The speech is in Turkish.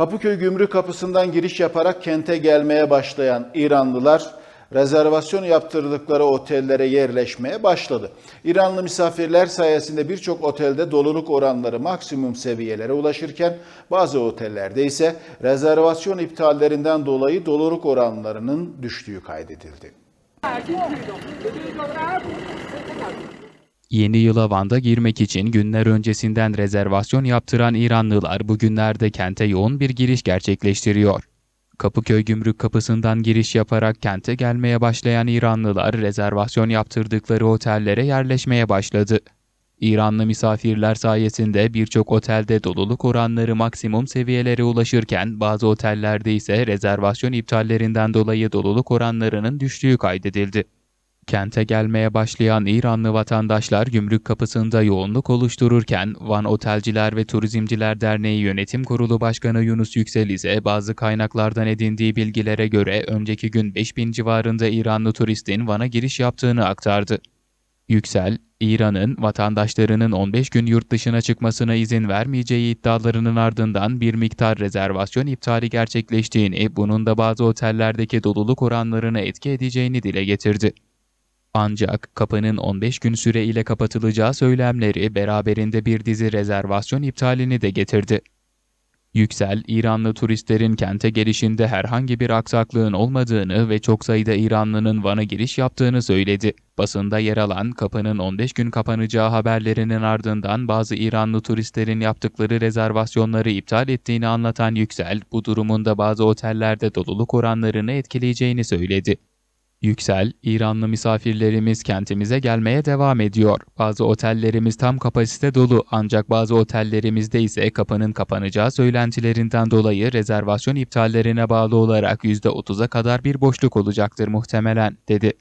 Kapıköy Gümrük Kapısı'ndan giriş yaparak kente gelmeye başlayan İranlılar rezervasyon yaptırdıkları otellere yerleşmeye başladı. İranlı misafirler sayesinde birçok otelde doluluk oranları maksimum seviyelere ulaşırken bazı otellerde ise rezervasyon iptallerinden dolayı doluluk oranlarının düştüğü kaydedildi. Yeni yıla Van'da girmek için günler öncesinden rezervasyon yaptıran İranlılar bugünlerde kente yoğun bir giriş gerçekleştiriyor. Kapıköy Gümrük Kapısı'ndan giriş yaparak kente gelmeye başlayan İranlılar rezervasyon yaptırdıkları otellere yerleşmeye başladı. İranlı misafirler sayesinde birçok otelde doluluk oranları maksimum seviyelere ulaşırken bazı otellerde ise rezervasyon iptallerinden dolayı doluluk oranlarının düştüğü kaydedildi. Kente gelmeye başlayan İranlı vatandaşlar gümrük kapısında yoğunluk oluştururken Van Otelciler ve Turizmciler Derneği Yönetim Kurulu Başkanı Yunus Yüksel ise bazı kaynaklardan edindiği bilgilere göre önceki gün 5000 civarında İranlı turistin Van'a giriş yaptığını aktardı. Yüksel, İran'ın vatandaşlarının 15 gün yurt dışına çıkmasına izin vermeyeceği iddialarının ardından bir miktar rezervasyon iptali gerçekleştiğini, bunun da bazı otellerdeki doluluk oranlarına etki edeceğini dile getirdi. Ancak kapının 15 gün süre ile kapatılacağı söylemleri beraberinde bir dizi rezervasyon iptalini de getirdi. Yüksel, İranlı turistlerin kente gelişinde herhangi bir aksaklığın olmadığını ve çok sayıda İranlının Van'a giriş yaptığını söyledi. Basında yer alan kapının 15 gün kapanacağı haberlerinin ardından bazı İranlı turistlerin yaptıkları rezervasyonları iptal ettiğini anlatan Yüksel, bu durumun da bazı otellerde doluluk oranlarını etkileyeceğini söyledi. Yüksel, İranlı misafirlerimiz kentimize gelmeye devam ediyor. Bazı otellerimiz tam kapasite dolu ancak bazı otellerimizde ise kapının kapanacağı söylentilerinden dolayı rezervasyon iptallerine bağlı olarak %30'a kadar bir boşluk olacaktır muhtemelen, dedi.